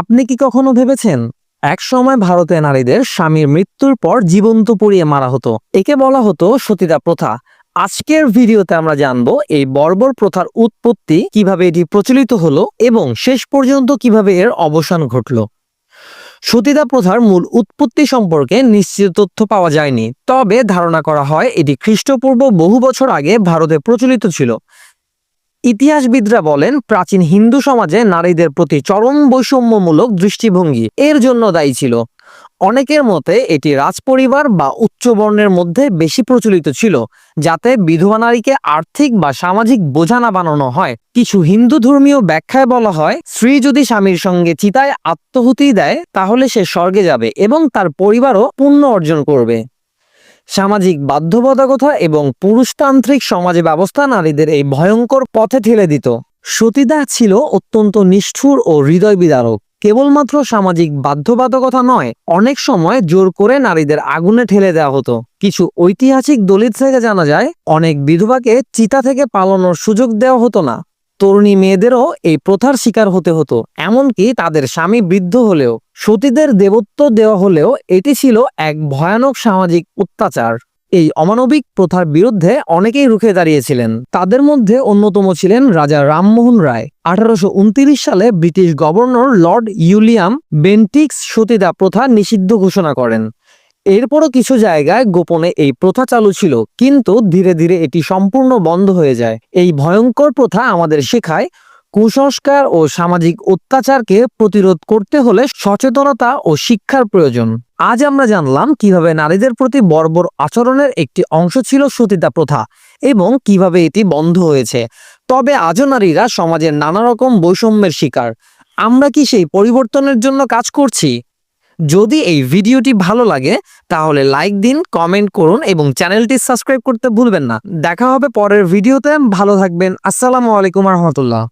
আপনি কি কখনো ভেবেছেন, এক সময় ভারতে নারীদের স্বামীর মৃত্যুর পর জীবন্ত পুড়িয়ে মারা হতো? একে বলা হতো সতীদা প্রথা। আজকের ভিডিওতে আমরা জানব এই বর্বর প্রথার উৎপত্তি কীভাবে এটি প্রচলিত হলো এবং শেষ পর্যন্ত কীভাবে এর অবসান ঘটল। সতীদা প্রথার মূল উৎপত্তি সম্পর্কে নিশ্চিত তথ্য পাওয়া যায়নি, তবে ধারণা করা হয় এটি খ্রিস্টপূর্ব বহু বছর আগে ভারতে প্রচলিত ছিল। ইতিহাসবিদরা বলেন, প্রাচীন হিন্দু সমাজে নারীদের প্রতি চরম বৈষম্যমূলক দৃষ্টিভঙ্গি এর জন্য দায়ী ছিল। অনেকের মতে এটি রাজপরিবার বা উচ্চ বর্ণের মধ্যে বেশি প্রচলিত ছিল, যাতে বিধবা নারীকে আর্থিক বা সামাজিক বোঝা না বানানো হয়। কিছু হিন্দু ধর্মীয় ব্যাখ্যায় বলা হয়, স্ত্রী যদি স্বামীর সঙ্গে চিতায় আত্মহুতি দেয়, তাহলে সে স্বর্গে যাবে এবং তার পরিবারও পুণ্য অর্জন করবে। সামাজিক বাধ্যবাধকতা এবং পুরুষতান্ত্রিক সমাজ ব্যবস্থা নারীদের এই ভয়ঙ্কর পথে ঠেলে দিত। সতীদাহ ছিল অত্যন্ত নিষ্ঠুর ও হৃদয় বিদারক কেবলমাত্র সামাজিক বাধ্যবাধকতা নয়, অনেক সময় জোর করে নারীদের আগুনে ঠেলে দেওয়া হতো। কিছু ঐতিহাসিক দলিত থেকে জানা যায়, অনেক বিধবাকে চিতা থেকে পালানোর সুযোগ দেওয়া হতো না। তরুণী মেয়েদেরও এই প্রথার শিকার হতে হতো। এমনকি তাদের স্বামী বৃদ্ধ হলেও, সতীদের দেবত্ব দেওয়া হলেও এটি ছিল এক ভয়ানক সামাজিক অত্যাচার। এই অমানবিক প্রথার বিরুদ্ধে অনেকেই রুখে দাঁড়িয়েছিলেন। তাদের মধ্যে অন্যতম ছিলেন রাজা রামমোহন রায়। আঠারোশো সালে British governor lord William Bentinck সতীদা প্রথা নিষিদ্ধ ঘোষণা করেন। এরপরও কিছু জায়গায় গোপনে এই প্রথা চালু ছিল, কিন্তু ধীরে ধীরে এটি সম্পূর্ণ বন্ধ হয়ে যায়। এই ভয়ঙ্কর প্রথা আমাদের শেখায় কুসংস্কার ও সামাজিক অত্যাচারকে প্রতিরোধ করতে হলে সচেতনতা ও শিক্ষার প্রয়োজন। আজ আমরা জানলাম কীভাবে নারীদের প্রতি বর্বর আচরণের একটি অংশ ছিল সতীতা প্রথা এবং কীভাবে এটি বন্ধ হয়েছে। তবে আজও নারীরা সমাজের নানা রকম বৈষম্যের শিকার। আমরা কি সেই পরিবর্তনের জন্য কাজ করছি? যদি এই ভিডিওটি ভালো লাগে, তাহলে লাইক দিন কমেন্ট করুন এবং চ্যানেলটি সাবস্ক্রাইব করতে ভুলবেন না। দেখা হবে পরের ভিডিওতে। ভালো থাকবেন। আসসালামু আলাইকুম রহমতুল্লাহ।